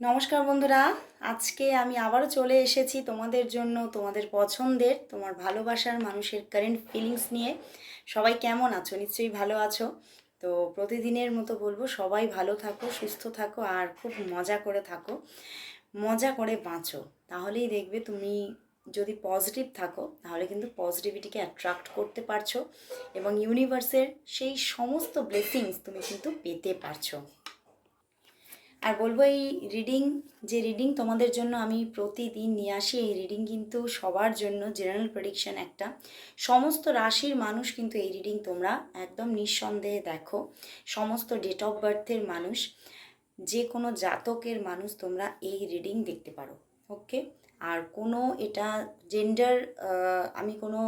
নমস্কার বন্ধুরা, আজকে আমি আবারও চলে এসেছি তোমাদের জন্য, তোমাদের পছন্দের, তোমার ভালোবাসার মানুষের কারেন্ট ফিলিংস নিয়ে। সবাই কেমন আছো? নিশ্চয়ই ভালো আছো। তো প্রতিদিনের মতো বলব, সবাই ভালো থাকো, সুস্থ থাকো, আর খুব মজা করে থাকো, মজা করে বাঁচো। তাহলেই দেখবে তুমি যদি পজিটিভ থাকো, তাহলে কিন্তু পজিটিভিটিকে অ্যাট্রাক্ট করতে পারছ এবং ইউনিভার্সের সেই সমস্ত ব্লেসিংস তুমি কিন্তু পেতে পারছ। আর বলব এই রিডিং যে রিডিং তোমাদের জন্য আমি প্রতিদিন নিয়ে আসি, এই রিডিং কিন্তু সবার জন্য জেনারেল প্রেডিকশন একটা। সমস্ত রাশির মানুষ কিন্তু এই রিডিং তোমরা একদম নিঃসন্দেহে দেখো। সমস্ত ডেট অফ বার্থের মানুষ, যে কোনো জাতকের মানুষ তোমরা এই রিডিং দেখতে পারো ওকে আর কোনো এটা জেন্ডার আমি কোনো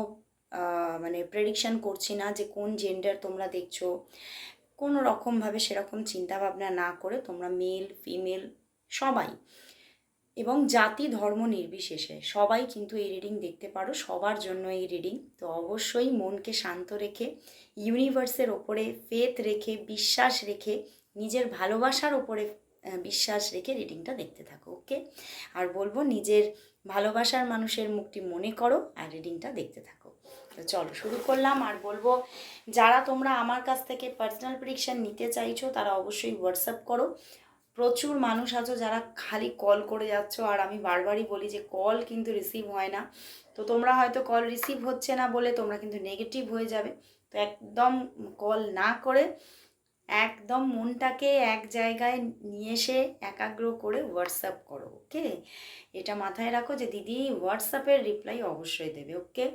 মানে প্রেডিকশন করছি না যে কোন জেন্ডার তোমরা দেখছ। কোনো রকমভাবে সেরকম চিন্তা ভাবনা না করে তোমরা মেল, ফিমেল, সবাই এবং জাতি, ধর্ম নির্বিশেষে সবাই কিন্তু এই রিডিং দেখতে পারো, সবার জন্য এই রিডিং তো অবশ্যই মনকে শান্ত রেখে ইউনিভার্সের ওপরে ফেথ রেখে, বিশ্বাস রেখে, নিজের ভালোবাসার ওপরে বিশ্বাস রেখে রিডিংটা দেখতে থাকো ওকে আর বলব, নিজের ভালোবাসার মানুষের মুখটি মনে করো আর রিডিংটা দেখতে থাকো। তো চলো শুরু করলাম আর বলব, যারা তোমরা আমার কাছ থেকে পার্সোনাল প্রেডিকশন নিতে চাইছো তারা অবশ্যই হোয়াটসঅ্যাপ করো। প্রচুর মানুষ আছো যারা খালি কল করে যাচ্ছ আর আমি বারবারই বলি যে কল কিন্তু রিসিভ হয় না। তো তোমরা হয়তো কল রিসিভ হচ্ছে না বলে তোমরা কিন্তু নেগেটিভ হয়ে যাবে। তো একদম কল না করে একদম মনটাকে এক জায়গায় নিয়ে এসে একাগ্র করে হোয়াটসঅ্যাপ করো ওকে এটা মাথায় রাখো যে দিদি হোয়াটসঅ্যাপের রিপ্লাই অবশ্যই দেবে ওকে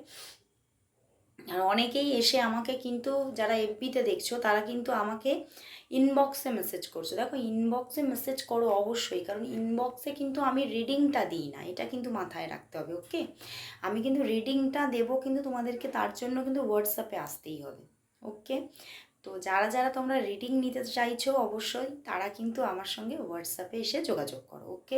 আর অনেকেই এসে আমাকে কিন্তু, যারা এফবিতে দেখছ, তারা কিন্তু আমাকে ইনবক্সে মেসেজ করছ। দেখো ইনবক্সে মেসেজ করো অবশ্যই, কারণ ইনবক্সে কিন্তু আমি রিডিংটা দিই না, এটা কিন্তু মাথায় রাখতে হবে ওকে আমি কিন্তু রিডিংটা দেবো কিন্তু তোমাদেরকে, তার জন্য কিন্তু হোয়াটসঅ্যাপে আসতেই হবে ওকে তো যারা যারা তোমরা রিডিং নিতে চাইছো অবশ্যই, তারা কিন্তু আমার সঙ্গে হোয়াটসঅ্যাপে এসে যোগাযোগ করো ওকে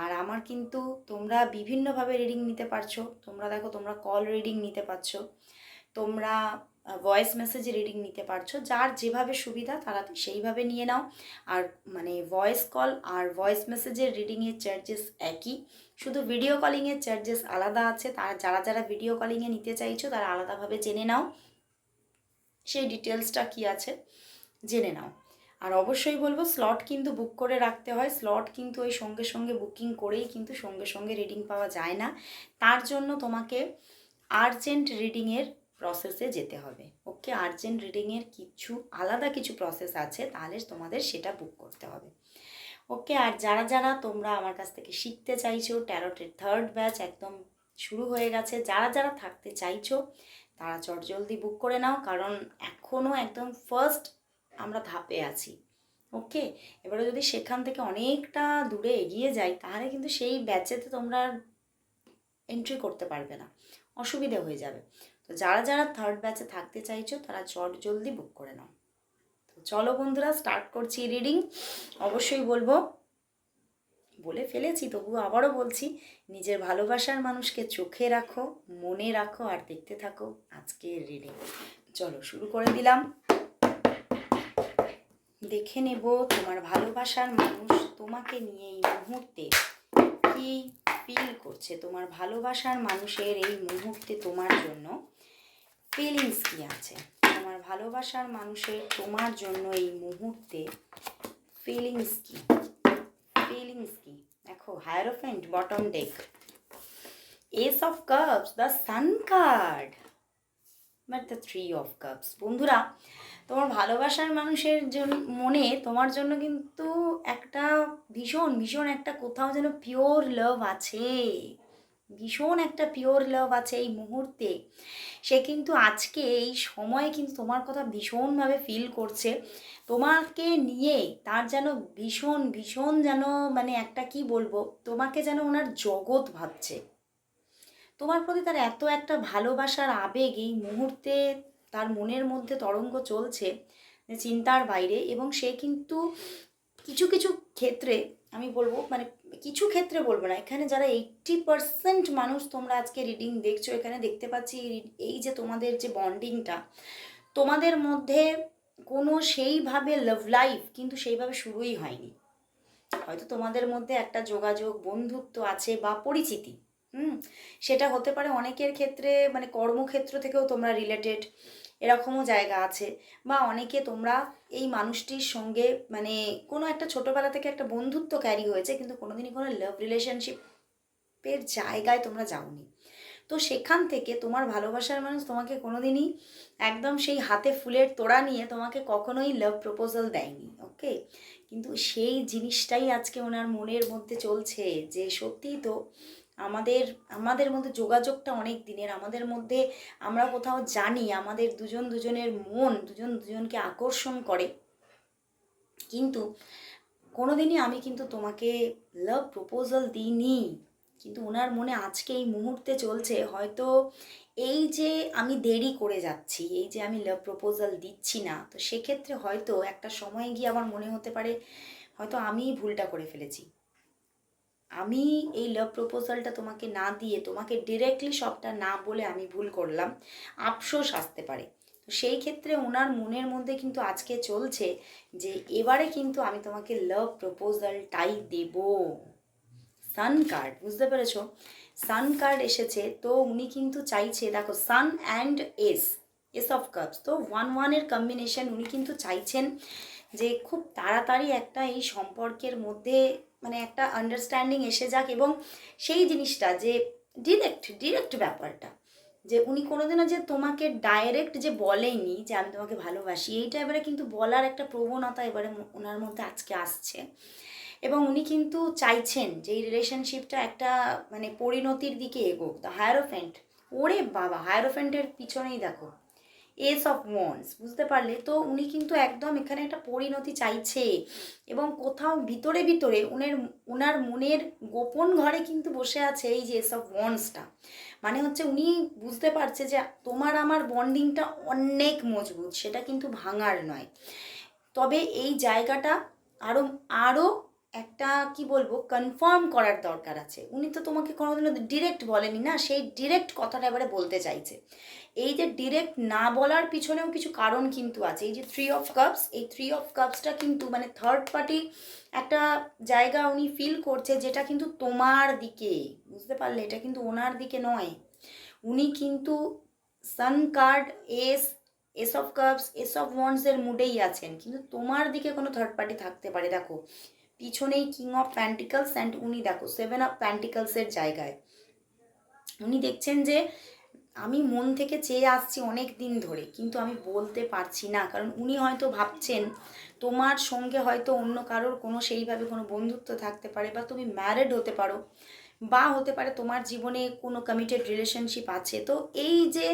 আর আমার কিন্তু তোমরা বিভিন্নভাবে রিডিং নিতে পারছ, তোমরা দেখো, তোমরা কল রিডিং নিতে পারছ তোমরা ভয়েস মেসেজ রিডিং নিতে পারছ। যার যেভাবে সুবিধা, তারা সেইভাবে নিয়ে নাও। আর মানে ভয়েস কল আর ভয়েস মেসেজের রিডিংয়ের চার্জেস একই। শুধু ভিডিও কলিংয়ের চার্জেস আলাদা আছে। তার, যারা যারা ভিডিও কলিংয়ে নিতে চাইছো, তারা আলাদাভাবে জেনে নাও। সেই ডিটেলসটা কি আছে, জেনে নাও। আর অবশ্যই বলব স্লট কিন্তু বুক করে রাখতে হয়। স্লট কিন্তু ওই সঙ্গে সঙ্গে বুকিং করেই কিন্তু সঙ্গে সঙ্গে রিডিং পাওয়া যায় না। তার জন্য তোমাকে আর্জেন্ট রিডিংয়ের প্রসেসে যেতে হবে। ওকে আর্জেন্ট রিডিংয়ের কিছু আলাদা কিছু প্রসেস আছে, তাহলে তোমাদের সেটা বুক করতে হবে। ওকে আর যারা যারা তোমরা আমার কাছ থেকে শিখতে চাইছো ট্যারোটের থার্ড ব্যাচ একদম শুরু হয়ে গেছে, যারা যারা থাকতে চাইছো, তারা চটজলদি বুক করে নাও, কারণ এখনও একদম ফার্স্ট আমরা ধাপে আছি। ওকে এবারে যদি সেখান থেকে অনেকটা দূরে এগিয়ে যাই, তাহলে কিন্তু সেই ব্যাচেতে তোমরা এন্ট্রি করতে পারবে না। অসুবিধা হয়ে যাবে। যারা যারা থার্ড ব্যাচে থাকতে চাইছো, তারা চট জলদি বুক করে নাও। তো চলো বন্ধুরা স্টার্ট করছি রিডিং অবশ্যই বলব, বলে ফেলেছি, তবুও আবারও বলছি, নিজের ভালোবাসার মানুষকে চোখে রাখো, মনে রাখো, আর দেখতে থাকো আজকের রিডিং চলো শুরু করে দিলাম। দেখে নেব তোমার ভালোবাসার মানুষ তোমাকে নিয়ে এই মুহূর্তে কি ফিল করছে? তোমার ভালোবাসার মানুষের এই মুহূর্তে তোমার জন্য ফিলিংস কি আছে? তোমার ভালোবাসার মানুষের তোমার জন্য এই মুহূর্তে ফিলিংস কি? ফিলিংস কি? দেখো hierophant bottom deck ace of cups the sun card but the three of cups বন্ধুরা, তোমার ভালোবাসার মানুষের জন্য মনে তোমার জন্য কিন্তু একটা ভীষণ ভীষণ একটা কোথাও যেন পিওর লাভ আছে। ভীষণ একটা পিওর লাভ আছে এই মুহূর্তে। সে কিন্তু আজকে এই সময়ে কিন্তু তোমার কথা ভীষণভাবে ফিল করছে। তোমাকে নিয়ে তার যেন ভীষণ ভীষণ যেন মানে একটা কি বলব, তোমাকে যেন ওনার জগৎ ভাবছে। তোমার প্রতি তার এত একটা ভালোবাসার আবেগ এই মুহূর্তে তার মনের মধ্যে তরঙ্গ চলছে চিন্তার বাইরে এবং সে কিন্তু কিছু কিছু ক্ষেত্রে আমি বলব মানে কিছু ক্ষেত্রে বলব না, এখানে যারা এইট্টি পার্সেন্ট মানুষ তোমরা আজকে রিডিং দেখছ, এখানে দেখতে পাচ্ছি এই- যে তোমাদের যে বন্ডিংটা তোমাদের মধ্যে কোনো সেইভাবে লাভ লাইফ কিন্তু সেইভাবে শুরুই হয়নি। হয়তো তোমাদের মধ্যে একটা যোগাযোগ, বন্ধুত্ব আছে বা পরিচিতি, হুম? সেটা হতে পারে অনেকের ক্ষেত্রে মানে কর্মক্ষেত্র থেকেও তোমরা রিলেটেড এরকমও জায়গা আছে। বা অনেকে তোমরা এই মানুষটির সঙ্গে মানে কোনো একটা ছোটোবেলা থেকে একটা বন্ধুত্ব ক্যারি হয়েছে, কিন্তু কোনোদিনই কোনো লাভ রিলেশনশিপের জায়গায় তোমরা যাওনি। তো সেখান থেকে তোমার ভালোবাসার মানুষ তোমাকে কোনোদিনই একদম সেই হাতে ফুলের তোড়া নিয়ে তোমাকে কখনোই লাভ প্রপোজাল দেয়নি ওকে কিন্তু সেই জিনিসটাই আজকে ওনার মনের মধ্যে চলছে যে সত্যিই তো আমাদের আমাদের মধ্যে যোগাযোগটা অনেক দিনের, আমাদের মধ্যে আমরা কোথাও জানি, আমাদের দুজন দুজনের মন, দুজন দুজনকে আকর্ষণ করে। কিন্তু কোনোদিনই আমি কিন্তু তোমাকে লাভ প্রপোজাল দিইনি। কিন্তু ওনার মনে আজকে এই মুহূর্তে চলছে, হয়তো এই যে আমি দেরি করে যাচ্ছি, এই যে আমি লাভ প্রপোজাল দিচ্ছি না, তো সেক্ষেত্রে হয়তো একটা সময় গিয়ে আমার মনে হতে পারে, হয়তো আমিই ভুলটা করে ফেলেছি। আমি এই লাভ প্রপোজালটা তোমাকে না দিয়ে তোমাকে ডিরেক্টলি সবটা না বলে আমি ভুল করলাম, আফসোস আসতে পারে। তো সেই ক্ষেত্রে ওনার মনের মধ্যে কিন্তু আজকে চলছে যে এবারে কিন্তু আমি তোমাকে লাভ প্রপোজালটাই দেব। সান কার্ড বুঝতে পেরেছ? সান কার্ড এসেছে, তো উনি কিন্তু চাইছে, দেখো sun and ace ace of cups তো ওয়ান ওয়ানের কম্বিনেশন উনি কিন্তু চাইছেন যে খুব তাড়াতাড়ি একটা এই সম্পর্কের মধ্যে মানে একটা আন্ডারস্ট্যান্ডিং এসে যাক এবং সেই জিনিসটা যে ডিরেক্ট ডিরেক্ট ব্যাপারটা। যে উনি কোনোদিনও যে তোমাকে ডাইরেক্ট যে বলেনি যে আমি তোমাকে ভালোবাসি, এইটা এবারে কিন্তু বলার একটা প্রবণতা এবারে ওনার মধ্যে আজকে আসছে। এবং উনি কিন্তু চাইছেন যে এই রিলেশনশিপটা একটা মানে পরিণতির দিকে এগোক। দ্য হায়ারোফেন্ট ওরে বাবা হায়ারোফেন্টের পিছনেই দেখো। এস অফ ওয়ান্স, বুঝতে পারলে? তো উনি কিন্তু একদম এখানে একটা পরিণতি চাইছে এবং কোথাও ভিতরে ভিতরে উনের ওনার মনের গোপন ঘরে কিন্তু বসে আছে এই যে এস অফ ওয়ান্সটা। মানে হচ্ছে উনি বুঝতে পারছে যে তোমার আমার বন্ডিংটা অনেক মজবুত, সেটা কিন্তু ভাঙার নয়। তবে এই জায়গাটা আরও আরও একটা কি বলব কনফার্ম করার দরকার আছে। উনি তো তোমাকে কোনোদিনও ডিরেক্ট বলেনি না, সেই ডিরেক্ট কথাটা এবারে বলতে চাইছে। এই যে ডিরেক্ট না বলার পিছনেও কিছু কারণ কিন্তু আছে। এই যে থ্রি অফ কাপস এই থ্রি অফ কাপসটা কিন্তু মানে থার্ড পার্টি একটা জায়গা উনি ফিল করছে যেটা কিন্তু তোমার দিকে, বুঝতে পারলে? এটা কিন্তু ওনার দিকে নয়। উনি কিন্তু sun card ace ace of cups ace of ওয়ান্সের মুডেই আছেন। কিন্তু তোমার দিকে কোনো থার্ড পার্টি থাকতে পারে। দেখো, পিছনেই কিং অফ প্যান্টিকালস অ্যান্ড উনি দেখো সেভেন অফ প্যান্টিকালসের জায়গায়। উনি দেখছেন যে আমি মন থেকে চেয়ে আসছি অনেক দিন ধরে, কিন্তু আমি বলতে পারছি না। কারণ উনি হয়তো ভাবছেন, তোমার সঙ্গে হয়তো অন্য কারোর কোনো সেইভাবে কোনো বন্ধুত্ব থাকতে পারে বা তুমি ম্যারেড হতে পারো বা হতে পারে তোমার জীবনে কোনো কমিটেড রিলেশনশিপ আছে। তো এই যে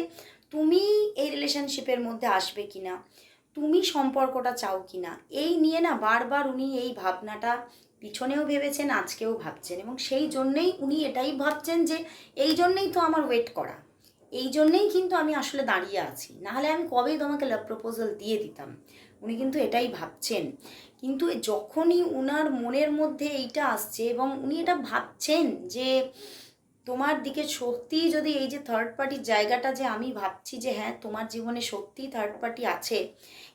তুমি এই রিলেশনশিপের মধ্যে আসবে কি না তুমি সম্পর্কটা চাও কি না এই নিয়ে না বারবার উনি এই ভাবনাটা পিছনেও ভেবেছেন, আজকেও ভাবছেন এবং সেই জন্যেই উনি এটাই ভাবছেন যে, এই জন্যেই তো আমার ওয়েট করা। এই জন্যেই কিন্তু আমি আসলে দাঁড়িয়ে আছি। নাহলে আমি কবেই তোমাকে লাভ প্রপোজাল দিয়ে দিতাম। উনি কিন্তু এটাই ভাবছেন। কিন্তু যখনই উনার মনের মধ্যে এইটা আসছে এবং উনি এটা ভাবছেন যে তোমার দিকে সত্যিই যদি এই যে থার্ড পার্টির জায়গাটা যে আমি ভাবছি যে হ্যাঁ তোমার জীবনে সত্যিই থার্ড পার্টি আছে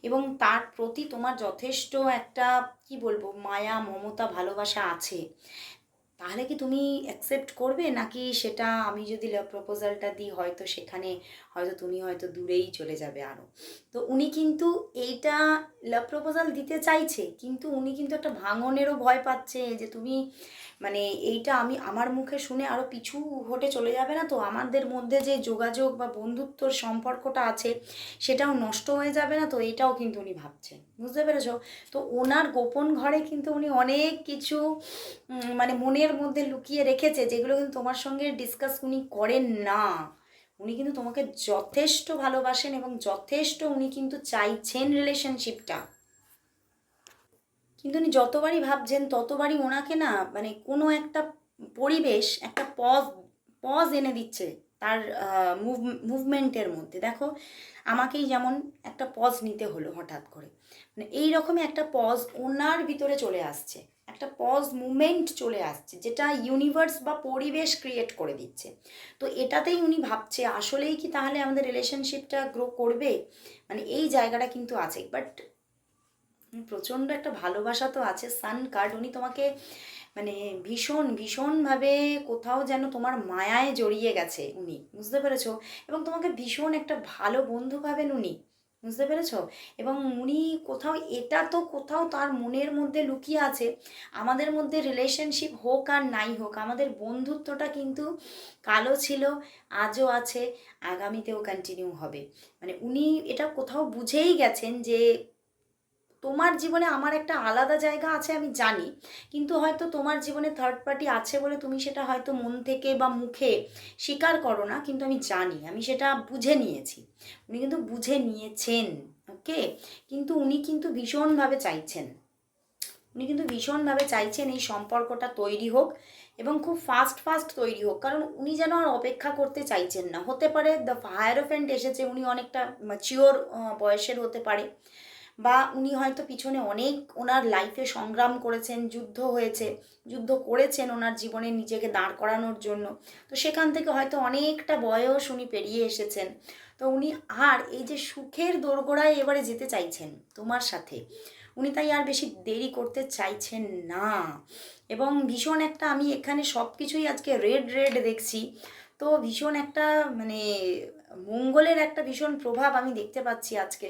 এবং তার প্রতি তোমার যথেষ্ট একটা, কি বলব, মায়া, মমতা, ভালোবাসা আছে তাহলে কি তুমি অ্যাকসেপ্ট করবে? নাকি সেটা আমি যদি প্রপোজালটা দিই, হয়তো সেখানে হয়তো তুমি হয়তো দূরেই চলে যাবে আরও তো উনি কিন্তু এইটা লাভ প্রপোজাল দিতে চাইছে, কিন্তু উনি কিন্তু একটা ভাঙনেরও ভয় পাচ্ছে যে তুমি মানে এইটা আমি আমার মুখে শুনে আরও পিছু হটে চলে যাবে না তো? আমাদের মধ্যে যে যোগাযোগ বা বন্ধুত্বর সম্পর্কটা আছে, সেটাও নষ্ট হয়ে যাবে না তো? এটাও কিন্তু উনি ভাবছেন। বুঝতে পেরেছ? তো ওনার গোপন ঘরে কিন্তু উনি অনেক কিছু মানে মনের মধ্যে লুকিয়ে রেখেছে, যেগুলো কিন্তু তোমার সঙ্গে ডিসকাস উনি করেন না। উনি কিন্তু তোমাকে যথেষ্ট ভালোবাসেন এবং যথেষ্ট উনি কিন্তু চাইছেন রিলেশনশিপটা কিন্তু উনি যতবারই ভাবছেন, ততবারই ওনাকে না মানে কোনো একটা পরিবেশ, একটা পজ পজ এনে দিচ্ছে তার মুভ মুভমেন্টের মধ্যে। দেখো, আমাকেই যেমন একটা পজ নিতে হলো হঠাৎ করে। মানে এই রকমই একটা পজ ওনার ভিতরে চলে আসছে। একটা পজ মুভমেন্ট চলে আসছে, যেটা ইউনিভার্স বা পরিবেশ ক্রিয়েট করে দিচ্ছে। তো এটাতেই উনি ভাবছে, আসলেই কি তাহলে আমাদের রিলেশনশিপটা গ্রো করবে? মানে এই জায়গাটা কিন্তু আছে। বাট প্রচণ্ড একটা ভালোবাসা তো আছে সান কার্ড উনি তোমাকে মানে ভীষণ, ভীষণভাবে কোথাও যেন তোমার মায়ায় জড়িয়ে গেছে উনি, বুঝতে পেরেছ? এবং তোমাকে ভীষণ একটা ভালো বন্ধু ভাবেন উনি। বুঝতে পেরেছ? এবং উনি কোথাও, এটা তো কোথাও তার মনের মধ্যে লুকিয়ে আছে। আমাদের মধ্যে রিলেশনশিপ হোক আর নাই হোক, আমাদের বন্ধুত্বটা কিন্তু কালো ছিল, আজও আছে, আগামীতেও কন্টিনিউ হবে। মানে উনি এটা কোথাও বুঝেই গেছেন যে তোমার জীবনে আমার একটা আলাদা জায়গা আছে আমি জানি, কিন্তু হয়তো তোমার জীবনে থার্ড পার্টি আছে বলে তুমি সেটা হয়তো মন থেকে বা মুখে স্বীকার করো না, কিন্তু আমি জানি, আমি সেটা বুঝে নিয়েছি। উনি কিন্তু বুঝে নিয়েছেন ওকে কিন্তু উনি কিন্তু ভীষণভাবে চাইছেন। উনি কিন্তু ভীষণভাবে চাইছেন এই সম্পর্কটা তৈরি হোক এবং খুব ফাস্ট ফাস্ট তৈরি হোক, কারণ উনি যেন আর অপেক্ষা করতে চাইছেন না। হতে পারে দ্য ফায়ারোফেন্ট এসেছে, উনি অনেকটা ম্যাচিওর বয়সের হতে পারে। বা উনি হয়তো পিছনে অনেক ওনার লাইফে সংগ্রাম করেছেন, যুদ্ধ হয়েছে, যুদ্ধ করেছেন ওনার জীবনে নিজেকে দাঁড় করানোর জন্য। তো সেখান থেকে হয়তো অনেকটা বয়স উনি পেরিয়ে এসেছেন। তো উনি আর এই যে সুখের দোরগোড়ায় এবারে যেতে চাইছেন তোমার সাথে, উনি তাই আর বেশি দেরি করতে চাইছেন না। এবং ভীষণ একটা আমি এখানে সব কিছুই আজকে রেড রেড দেখছি। তো ভীষণ একটা মানে মঙ্গলের একটা ভীষণ প্রভাব আমি দেখতে পাচ্ছি আজকে।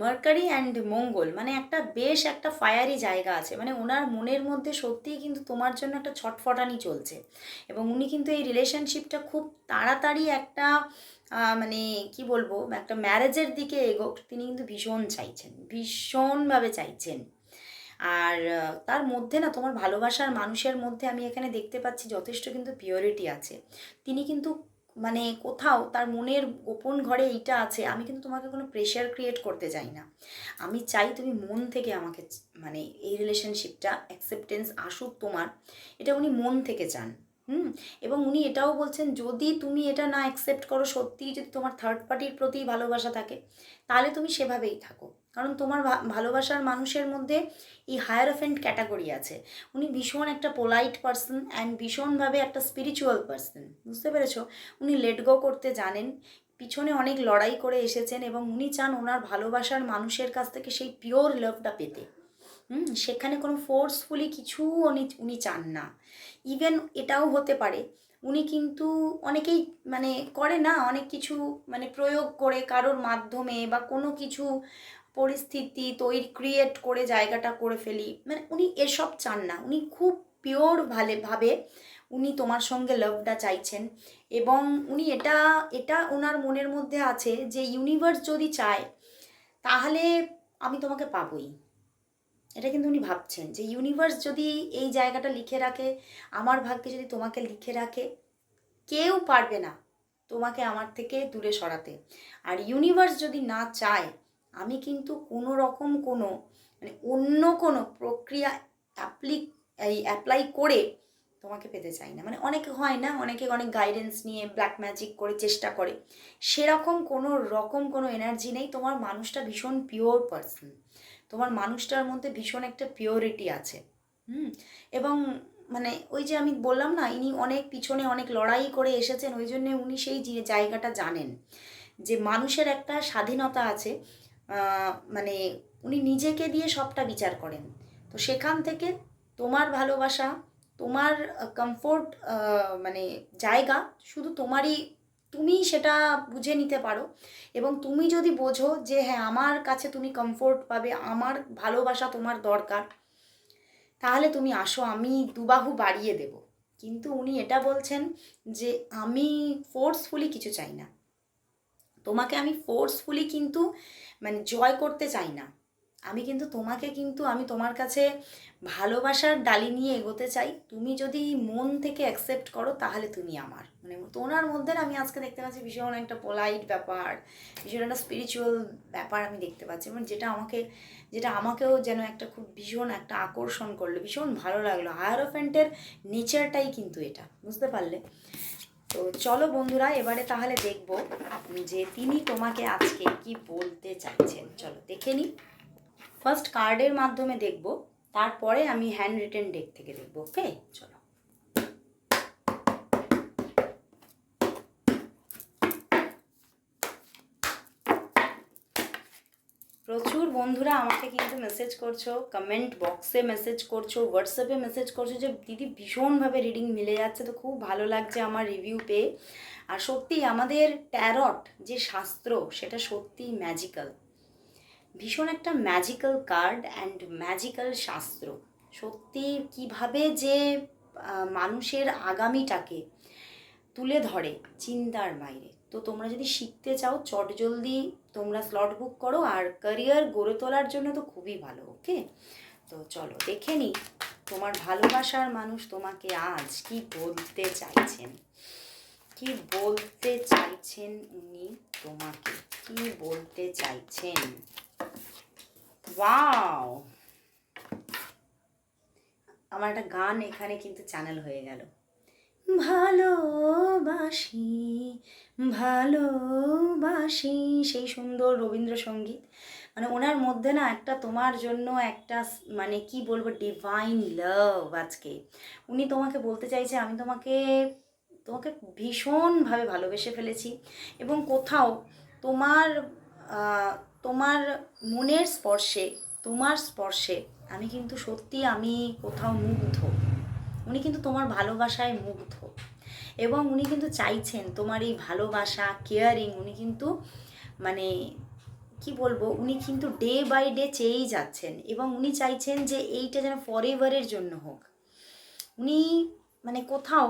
মার্কারি অ্যান্ড মঙ্গল মানে একটা বেশ একটা ফায়ারি জায়গা আছে। মানে ওনার মনের মধ্যে সত্যিই কিন্তু তোমার জন্য একটা ছটফটানি চলছে। এবং উনি কিন্তু এই রিলেশনশিপটা খুব তাড়াতাড়ি একটা মানে কি বলব, একটা ম্যারেজের দিকে এগোক, তিনি কিন্তু ভীষণ চাইছেন, ভীষণভাবে চাইছেন। আর তার মধ্যে না তোমার ভালোবাসার মানুষের মধ্যে আমি এখানে দেখতে পাচ্ছি যথেষ্ট কিন্তু পিওরিটি আছে। তিনি কিন্তু মানে কোথাও তার মনের গোপন ঘরে এইটা আছে, আমি কিন্তু তোমাকে কোনো প্রেশার ক্রিয়েট করতে চাই না। আমি চাই তুমি মন থেকে আমাকে মানে এই রিলেশনশিপটা অ্যাকসেপ্টেন্স আসুক তোমার, এটা উনি মন থেকে চান, হুম? এবং উনি এটাও বলছেন, যদি তুমি এটা না অ্যাকসেপ্ট করো সত্যিই যদি তোমার থার্ড পার্টির প্রতি ভালোবাসা থাকে, তাহলে তুমি সেভাবেই থাকো। কারণ তোমার ভালোবাসার মানুষের মধ্যে এই হায়ারফেন্ট ক্যাটাগরি আছে। উনি ভীষণ একটা পোলাইট পার্সন অ্যান্ড ভীষণভাবে একটা স্পিরিচুয়াল পার্সন বুঝতে পেরেছ? উনি লেট গো করতে জানেন, পিছনে অনেক লড়াই করে এসেছেন এবং উনি চান ওনার ভালোবাসার মানুষের কাছ থেকে সেই পিওর লাভটা পেতে। হুম, সেখানে কোনো ফোর্সফুলি কিছু উনি উনি চান না। ইভেন এটাও হতে পারে, উনি কিন্তু অনেকেই মানে করে না, অনেক কিছু মানে প্রয়োগ করে কারোর মাধ্যমে বা কোনো কিছু পরিস্থিতি, তৈরি ক্রিয়েট করে জায়গাটা করে ফেলি। মানে উনি এসব চান না। উনি খুব পিওর ভালে, ভাবে উনি তোমার সঙ্গে লাভটা চাইছেন। এবং উনি এটা এটা ওনার মনের মধ্যে আছে যে ইউনিভার্স যদি চায়, তাহলে আমি তোমাকে পাবই। এটা কিন্তু উনি ভাবছেন যে ইউনিভার্স যদি এই জায়গাটা লিখে রাখে, আমার ভাগ্যে যদি তোমাকে লিখে রাখে, কেউ পারবে না তোমাকে আমার থেকে দূরে সরাতে। আর ইউনিভার্স যদি না চায় আমি কিন্তু কোনো রকম কোনো মানে অন্য কোনো প্রক্রিয়া অ্যাপ্লি এই অ্যাপ্লাই করে তোমাকে পেতে চাই না। মানে অনেকে হয় না, অনেকে অনেক গাইডেন্স নিয়ে ব্ল্যাক ম্যাজিক করে চেষ্টা করে। সেরকম কোনো রকম কোনো এনার্জি নেই। তোমার মানুষটা ভীষণ পিওর পার্সন তোমার মানুষটার মধ্যে ভীষণ একটা পিওরিটি আছে। হুম? এবং মানে ওই যে আমি বললাম না, ইনি অনেক পিছনে অনেক লড়াই করে এসেছেন, ওই জন্যে উনি সেই জায়গাটা জানেন। যে মানুষের একটা স্বাধীনতা আছে মানে উনি নিজেকে দিয়ে সবটা বিচার করেন। তো সেখান থেকে তোমার ভালোবাসা, তোমার কমফোর্ট মানে জায়গা শুধু তোমারই তুমি সেটা বুঝে নিতে পারো। এবং তুমি যদি বোঝো যে হ্যাঁ আমার কাছে তুমি কমফোর্ট পাবে, আমার ভালোবাসা তোমার দরকার, তাহলে তুমি আসো, আমি দুবাহু বাড়িয়ে দেব। কিন্তু উনি এটা বলছেন যে আমি ফোর্সফুলি কিছু চাই না। তোমাকে আমি ফোর্সফুলি কিন্তু মানে জয় করতে চাই না। আমি কিন্তু তোমাকে কিন্তু আমি তোমার কাছে ভালোবাসার ডালি নিয়ে এগোতে চাই। তুমি যদি মন থেকে অ্যাকসেপ্ট করো, তাহলে তুমি আমার। মানে তোমার মধ্যে আমি আজকে দেখতে পাচ্ছি ভীষণ একটা পোলাইট ব্যাপার, ভীষণ একটা স্পিরিচুয়াল ব্যাপার আমি দেখতে পাচ্ছি। মানে যেটা আমাকে, যেটা আমাকেও যেন একটা খুব ভীষণ একটা আকর্ষণ করল, ভীষণ ভালো লাগল। হায়ারোফেন্টের নেচারটাই কিন্তু এটা, বুঝতে পারলে? তো চলো বন্ধুরা, এবারে তাহলে দেখব যে তিনি তোমাকে আজকে কি বলতে চাইছেন। চলো দেখে নিই। ফার্স্ট কার্ডের মাধ্যমে দেখব, তারপরে আমি হ্যান্ড রিটেন ডেক থেকে দেখব ওকে চলো প্রচুর বন্ধুরা, আমাকে কিন্তু মেসেজ করছ কমেন্ট বক্সে মেসেজ করছ হোয়াটসঅ্যাপে মেসেজ করছ যে, দিদি, ভীষণভাবে রিডিং মিলে যাচ্ছে তো, খুব ভালো লাগছে আমার রিভিউ পেয়ে। আর সত্যি আমাদের ট্যারট যে শাস্ত্র, সেটা সত্যিই ম্যাজিক্যাল ভীষণ একটা ম্যাজিক্যাল কার্ড অ্যান্ড ম্যাজিক্যাল শাস্ত্র। সত্যি কীভাবে যে মানুষের আগামীটাকে তুলে ধরে চিন্তার বাইরে। তো তোমরা যদি শিখতে চাও চটজলদি তোমরা স্লট বুক করো আর ক্যারিয়ার গড়ে তোলার জন্য তো খুবই ভালো ওকে তো চলো, দেখে নিই তোমার ভালোবাসার মানুষ তোমাকে আজ কি বলতে চাইছেন? কি বলতে চাইছেন উনি তোমাকে? কি বলতে চাইছেন? ওয়াও আমার একটা গান এখানে কিন্তু চ্যানেল হয়ে গেল। ভালোবাসি ভালোবাসি সেই সুন্দর রবীন্দ্রসঙ্গীত। মানে ওনার মধ্যে না একটা তোমার জন্য একটা মানে কি বলব ডিভাইন লাভ আজকে। উনি তোমাকে বলতে চাইছে, আমি তোমাকে তোমাকে ভীষণভাবে ভালোবেসে ফেলেছি। এবং কোথাও তোমার তোমার মনের স্পর্শে, তোমার স্পর্শে আমি কিন্তু সত্যি আমি কোথাও মুগ্ধ। উনি কিন্তু তোমার ভালোবাসায় মুগ্ধ। এবং উনি কিন্তু চাইছেন তোমার এই ভালোবাসা কেয়ারিং উনি কিন্তু মানে কি বলব, উনি কিন্তু ডে বাই ডে চেয়েই যাচ্ছেন। এবং উনি চাইছেন যে এইটা যেন ফরেভারের জন্য হোক। উনি মানে কোথাও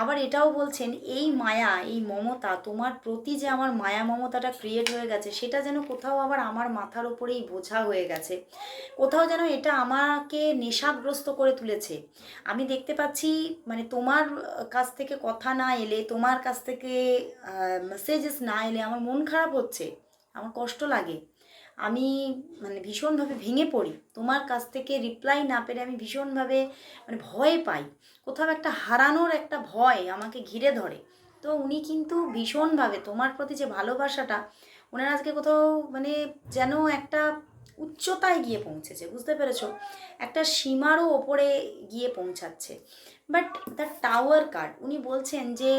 আবার এটাও বলছেন, এই মায়া, এই মমতা, তোমার প্রতি যে আমার মায়া মমতাটা ক্রিয়েট হয়ে গেছে, সেটা যেন কোথাও আবার আমার মাথার উপরেই বোঝা হয়ে গেছে। কোথাও যেন এটা আমাকে নেশাগ্রস্ত করে তুলেছে। আমি দেখতে পাচ্ছি মানে তোমার কাছ থেকে কথা না এলে, তোমার কাছ থেকে মেসেজেস না এলে আমার মন খারাপ হচ্ছে, আমার কষ্ট লাগে। আমি মানে ভীষণভাবে ভেঙে পড়ি। তোমার কাছ থেকে রিপ্লাই না পেলে আমি ভীষণভাবে মানে ভয় পাই। কোথাও একটা হারানোর একটা ভয় আমাকে ঘিরে ধরে। তো উনি কিন্তু ভীষণভাবে তোমার প্রতি যে ভালোবাসাটা, ওনার আজকে কোথাও মানে যেন একটা উচ্চতায় গিয়ে পৌঁছেছে, বুঝতে পেরেছ? একটা সীমারও ওপরে গিয়ে পৌঁছাচ্ছে। বাট দ্য টাওয়ার কার্ড উনি বলছেন যে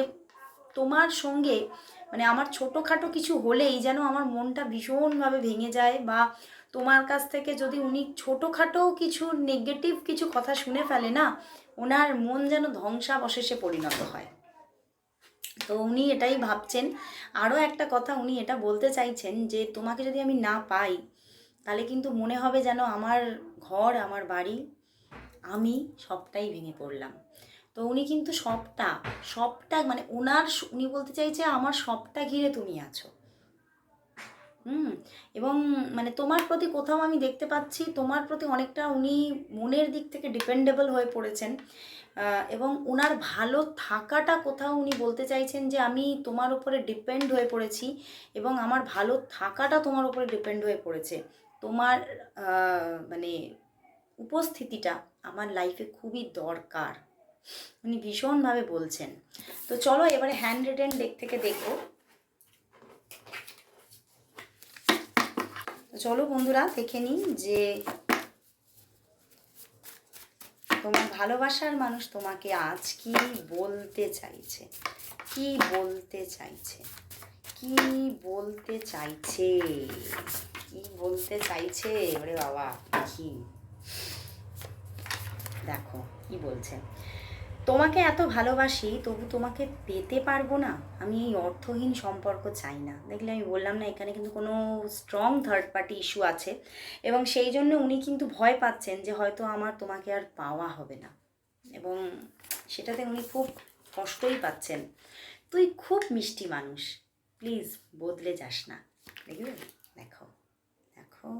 তোমার সঙ্গে মানে আমার ছোটোখাটো কিছু হলেই যেন আমার মনটা ভীষণভাবে ভেঙে যায় বা তোমার কাছ থেকে যদি উনি ছোটোখাটো কিছু নেগেটিভ কিছু কথা শুনে ফেলে না ওনার মন যেন ধ্বংসাবশেষে পরিণত হয়। তো উনি এটাই ভাবছেন। আরও একটা কথা উনি এটা বলতে চাইছেন যে, তোমাকে যদি আমি না পাই, তাহলে কিন্তু মনে হবে যেন আমার ঘর, আমার বাড়ি, আমি সবটাই ভেঙে পড়লাম। তো উনি কিন্তু সবটা সবটা মানে ওনার উনি বলতে চাইছে, আমার সবটা ঘিরে তুমি আছো। হুম, এবং মানে তোমার প্রতি কোথাও আমি দেখতে পাচ্ছি, তোমার প্রতি অনেকটা উনি মনের দিক থেকে ডিপেন্ডেবল হয়ে পড়েছেন। এবং ওনার ভালো থাকাটা কোথাও উনি বলতে চাইছেন যে আমি তোমার উপরে ডিপেন্ড হয়ে পড়েছি এবং আমার ভালো থাকাটা তোমার উপরে ডিপেন্ড হয়ে পড়েছে। তোমার মানে উপস্থিতিটা আমার লাইফে খুবই দরকার। উনি ভীষণভাবে বলছেন। তো চলো এবারে হ্যান্ড রিটেন ডেক থেকে দেখব। চলো বন্ধুরা, দেখে নিই যে তোমার ভালোবাসার মানুষ তোমাকে আজ কি বলতে চাইছে? কি বলতে চাইছে? কি বলতে চাইছে? কি বলতে চাইছে? ওরে বাবা কি দেখো, কি বলছে? তোমাকে এত ভালোবাসি, তবু তোমাকে পেতে পারব না। আমি এই অর্থহীন সম্পর্ক চাই না। দেখলে আমি বললাম না, এখানে কিন্তু কোনো স্ট্রং থার্ড পার্টি ইস্যু আছে। এবং সেই জন্য উনি কিন্তু ভয় পাচ্ছেন যে হয়তো আমার তোমাকে আর পাওয়া হবে না। এবং সেটাতে উনি খুব কষ্টই পাচ্ছেন। তুই খুব মিষ্টি মানুষ। প্লিজ বদলে যাস না। দেখবে দেখো। দেখো।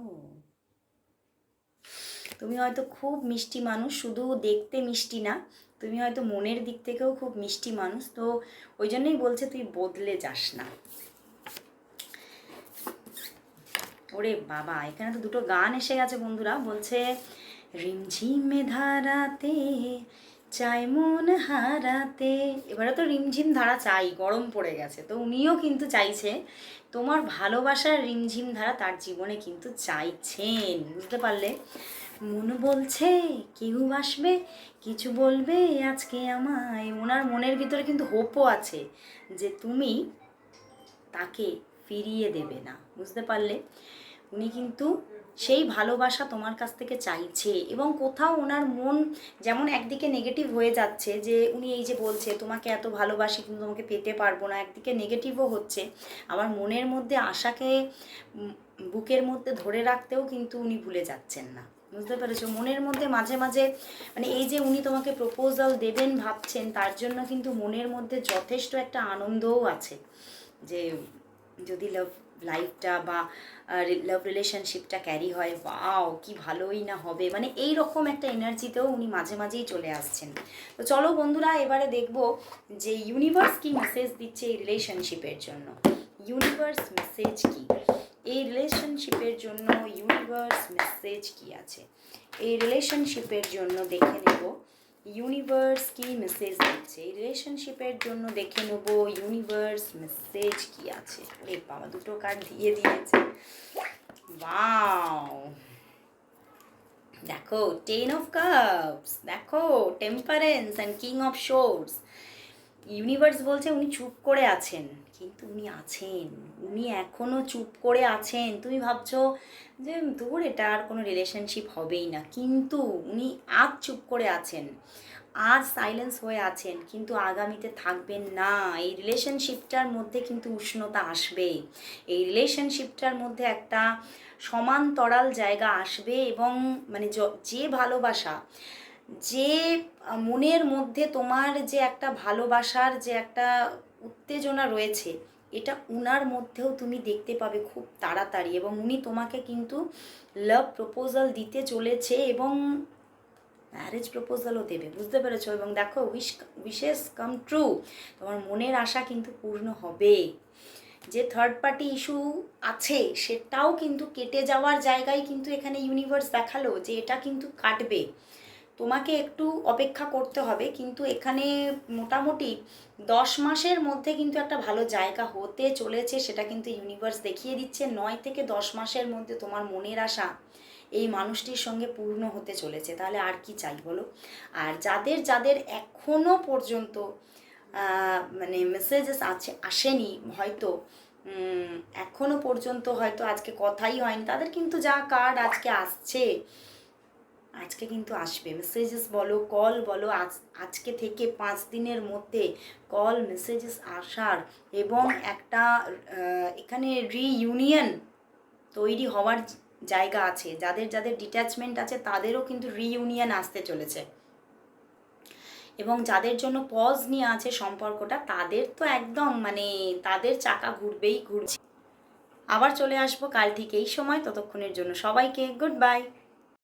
তুমি হয়তো খুব মিষ্টি মানুষ, শুধু দেখতে মিষ্টি না তুমি হয়তো মনের দিক থেকেও খুব মিষ্টি মানুষ, তো ওই জন্যই বলছে তুই বদলে যাস না। ওরে বাবা, এখানে তো দুটো গান এসে গেছে বন্ধুরা, বলছে, রিমঝিমে ধারাতে চাই মন হারাতে। এবারে তো রিমঝিম ধারা চাই, গরম পড়ে গেছে, তো উনিও কিন্তু চাইছে, তোমার ভালোবাসার রিমঝিম ধারা তার জীবনে কিন্তু চাইছেন। বুঝতে পারলে? মন বলছে, কেউ আসবে, কিছু বলবে আজকে আমায়। ওনার মনের ভিতরে কিন্তু হোপও আছে যে তুমি তাকে ফিরিয়ে দেবে না, বুঝতে পারলে? উনি কিন্তু সেই ভালোবাসা তোমার কাছ থেকে চাইছে এবং কোথাও ওনার মন যেমন একদিকে নেগেটিভ হয়ে যাচ্ছে যে উনি এই যে বলছে, তোমাকে এত ভালোবাসি, কিন্তু তোমাকে পেতে পারব না। একদিকে নেগেটিভও হচ্ছে। আমার মনের মধ্যে আশাকে বুকের মধ্যে ধরে রাখতেও কিন্তু উনি ভুলে যাচ্ছেন না। বুঝতে পেরেছ? মনের মধ্যে মাঝে মাঝে মানে এই যে উনি তোমাকে প্রপোজাল দেবেন ভাবছেন, তার জন্য কিন্তু মনের মধ্যে যথেষ্ট একটা আনন্দও আছে যে যদি লাভ লাইফটা বা লাভ রিলেশনশিপটা ক্যারি হয় ওয়াও কি ভালোই না হবে। মানে এই রকম একটা এনার্জিতেও উনি মাঝে মাঝেই চলে আসছেন। তো চলো বন্ধুরা, এবারে দেখব যে ইউনিভার্স কি মেসেজ দিচ্ছে এই রিলেশনশিপের জন্য। ইউনিভার্স মেসেজ কি? এই রিলেশনশিপের জন্য ইউনিভার্স মেসেজ কি আছে? এই রিলেশনশিপের জন্য দেখে নেব ইউনিভার্স কি মেসেজ দিচ্ছে? এই রিলেশনশিপের জন্য দেখে নেব ইউনিভার্স মেসেজ কি আছে? ওরে বাবা, দুটো কার্ড দিয়ে দিয়েছে। বাও দেখো টেন অফ কাপস দেখো temperance and king of swords universe বলছে উনি চুপ করে আছেন। কিন্তু উনি আছেন, উনি এখনও চুপ করে আছেন। তুমি ভাবছ যে দূর এটা আর কোনো রিলেশনশিপ হবেই না। কিন্তু উনি আজ চুপ করে আছেন আজ সাইলেন্স হয়ে আছেন, কিন্তু আগামীতে থাকবেন না। এই রিলেশনশিপটার মধ্যে কিন্তু উষ্ণতা আসবে এই রিলেশনশিপটার মধ্যে একটা সমান্তরাল জায়গা আসবে এবং মানে যে ভালোবাসা, যে মনের মধ্যে তোমার যে একটা ভালোবাসার যে একটা উত্তেজনা রয়েছে। এটা উনার মধ্যেও তুমি দেখতে পাবে খুব তাড়াতাড়ি এবং উনি তোমাকে কিন্তু লাভ প্রপোজাল দিতে চলেছে এবং ম্যারেজ প্রপোজালও দেবে, বুঝতে পেরেছ? এবং দেখো উইশ উইশেস কাম ট্রু তোমার মনের আশা কিন্তু পূর্ণ হবে। যে থার্ড পার্টি ইস্যু আছে, সেটাও কিন্তু কেটে যাওয়ার জায়গায় কিন্তু এখানে ইউনিভার্স দেখাল যে এটা কিন্তু কাটবে। তোমাকে একটু অপেক্ষা করতে হবে, কিন্তু এখানে মোটামুটি দশ মাসের মধ্যে কিন্তু একটা ভালো জায়গা হতে চলেছে সেটা কিন্তু ইউনিভার্স দেখিয়ে দিচ্ছে। নয় থেকে দশ মাসের মধ্যে তোমার মনের আশা এই মানুষটির সঙ্গে পূর্ণ হতে চলেছে। তাহলে আর কি চাই বলো? আর যাদের যাদের এখনও পর্যন্ত মানে মেসেজেস আছে আসেনি হয়তো উম, এখনও পর্যন্ত হয়তো আজকে কথাই হয়নি। তাদের কিন্তু যা কার্ড আজকে আসছে আজকে কিন্তু আসবে। মেসেজেস বলো কল বলো, আজ, আজকে থেকে পাঁচ দিনের মধ্যে কল মেসেজেস আসার এবং একটা এখানে রিইউনিয়ন তৈরি হওয়ার জায়গা আছে। যাদের যাদের ডিট্যাচমেন্ট আছে, তাদেরও কিন্তু রিইউনিয়ন আসতে চলেছে। এবং যাদের জন্য পজ নিয়ে আছে সম্পর্কটা, তাদের তো একদম মানে তাদের চাকা ঘুরবেই ঘুরছে। আবার চলে আসব কাল ঠিক এই সময় ততক্ষণের জন্য সবাইকে গুড বাই